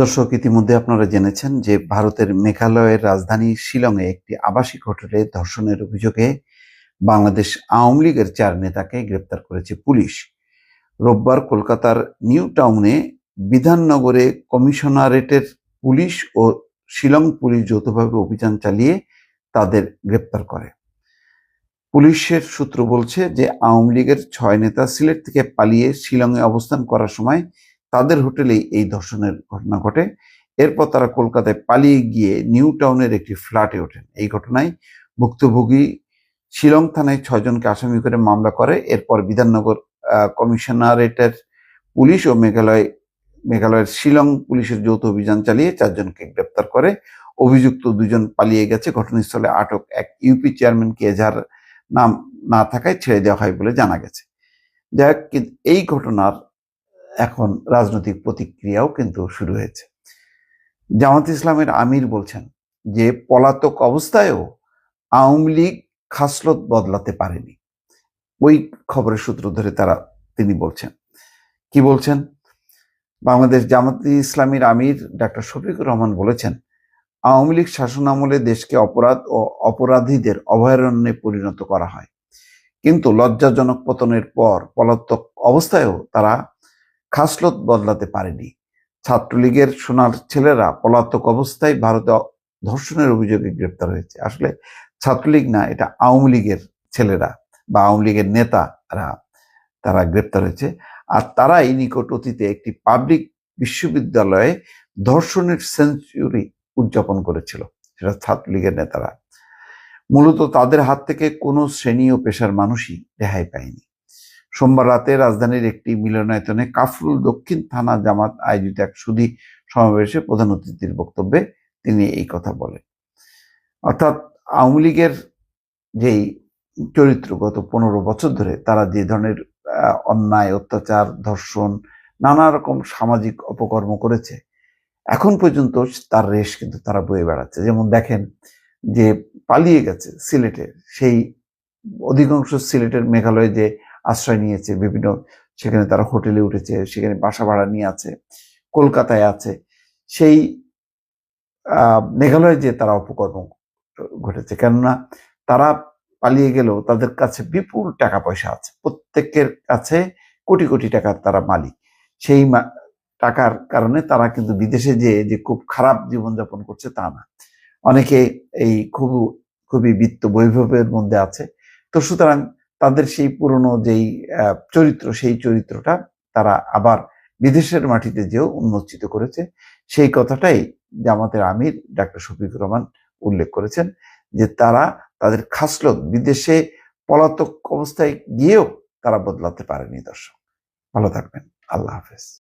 দর্শক, ইতিমধ্যে আপনারা জেনেছেন যে ভারতের মেঘালয়ের রাজধানী শিলংয়ে একটি আবাসিক হোটেলে ধর্ষণের অভিযোগে বাংলাদেশ আওয়ামী লীগের চার নেতাকে গ্রেপ্তার করেছে পুলিশ। রোববার কলকাতার নিউ টাউনে বিধাননগরে কমিশনারেটের পুলিশ ও শিলং পুলিশ যৌথভাবে অভিযান চালিয়ে তাদের গ্রেপ্তার করে। পুলিশের সূত্র বলছে যে আওয়ামী লীগের ছয় নেতা সিলেট থেকে পালিয়ে শিলংয়ে অবস্থান করার সময় তাদের হোটেলেই এই ধর্ষণের ঘটনা ঘটে। এরপর তারা কলকাতায় পালিয়ে গিয়ে নিউ টাউনের একটি ফ্ল্যাটে ওঠেন। এই ঘটনায় ভুক্তভোগী শিলং থানায় ছয়জনকে আসামি করে মামলা করে। এরপর বিধাননগর কমিশনারেটের পুলিশ ও মেঘালয়, মেঘালয়ের শিলং পুলিশের যৌথ অভিযান চালিয়ে চারজনকে গ্রেপ্তার করে। অভিযুক্ত দুজন পালিয়ে গেছে। ঘটনাস্থলে আটক এক ইউপি চেয়ারম্যানকে এজাহার নাম না থাকায় ছেড়ে দেওয়া হয় বলে জানা গেছে। যাই এই ঘটনার এখন রাজনৈতিক প্রতিক্রিয়াও কিন্তু শুরু হয়েছে। জামাত ইসলামের আমির বলছেন যে পলাতক অবস্থায়ও আওয়ামী লীগ খাসলত বদলাতে পারেনি। ওই খবরের সূত্র ধরে তারা, তিনি বলছেন। কি বলছেন? বাংলাদেশ জামাত ইসলামীর আমির ডাক্তার শফিকুর রহমান বলেছেন, আওয়ামী লীগ শাসনামলে দেশকে অপরাধ ও অপরাধীদের অভয়ারণ্যে পরিণত করা হয়। কিন্তু লজ্জাজনক পতনের পর পলাতক অবস্থায়ও তারা খাসলত বদলাতে পারেনি। ছাত্রলীগের সোনার ছেলেরা পলাতক অবস্থায় ভারতে ধর্ষণের অভিযোগে গ্রেপ্তার হয়েছে। আসলে ছাত্রলীগ না, এটা আওয়ামী লীগের ছেলেরা বা আওয়ামী লীগের নেতারা তারা গ্রেপ্তার হয়েছে। আর তারাই নিকট অতীতে একটি পাবলিক বিশ্ববিদ্যালয়ে ধর্ষণের সেঞ্চুরি উদযাপন করেছিল, সেটা ছাত্রলীগের নেতারা। মূলত তাদের হাত থেকে কোনো শ্রেণি ও পেশার মানুষই রেহাই পায়নি। সোমবার রাতে রাজধানীর একটি মিলনায়তনে কাফরুল দক্ষিণ থানা জামাত আয়োজিত এক সুধী সমাবেশে প্রধান অতিথির বক্তব্যে তিনি এই কথা বলেন। অর্থাৎ আওয়ামী লীগের যেই চরিত্র গত পনেরো বছর ধরে, তারা যে ধরনের অন্যায়, অত্যাচার, ধর্ষণ, নানা রকম সামাজিক অপকর্ম করেছে, এখন পর্যন্ত তার রেশ কিন্তু তারা বয়ে বেড়াচ্ছে। যেমন দেখেন যে পালিয়ে গেছে সিলেটে, সেই অধিকাংশ সিলেটের মেঘালয়ে যে আশ্রয় নিয়েছে, বিভিন্ন সেখানে তারা হোটেলে উঠেছে, সেখানে বাসা ভাড়া নিয়ে আছে, কলকাতায় আছে। সেই মেঘালয়ে যে তারা অপকর্ম ঘটেছে, কেননা তারা পালিয়ে গেলেও তাদের কাছে বিপুল টাকা পয়সা আছে। প্রত্যেকের কাছে কোটি কোটি টাকার তারা মালিক। সেই টাকার কারণে তারা কিন্তু বিদেশে যে যে খুব খারাপ জীবনযাপন করছে তা না। অনেকে এই খুব খুবই বিত্ত বৈভবের মধ্যে আছে। তো সুতরাং তাদের সেই পুরনো যেই চরিত্র, সেই চরিত্রটা তারা আবার বিদেশের মাটিতে যেও উন্মোচিত করেছে। সেই কথাটাই জামাতের আমির ডাক্তার শফিক রহমান উল্লেখ করেছেন যে তারা তাদের খাসলত বিদেশে পলাতক অবস্থায় গিয়েও তারা বদলাতে পারেনি দর্শক। ভালো থাকবেন। আল্লাহ হাফেজ।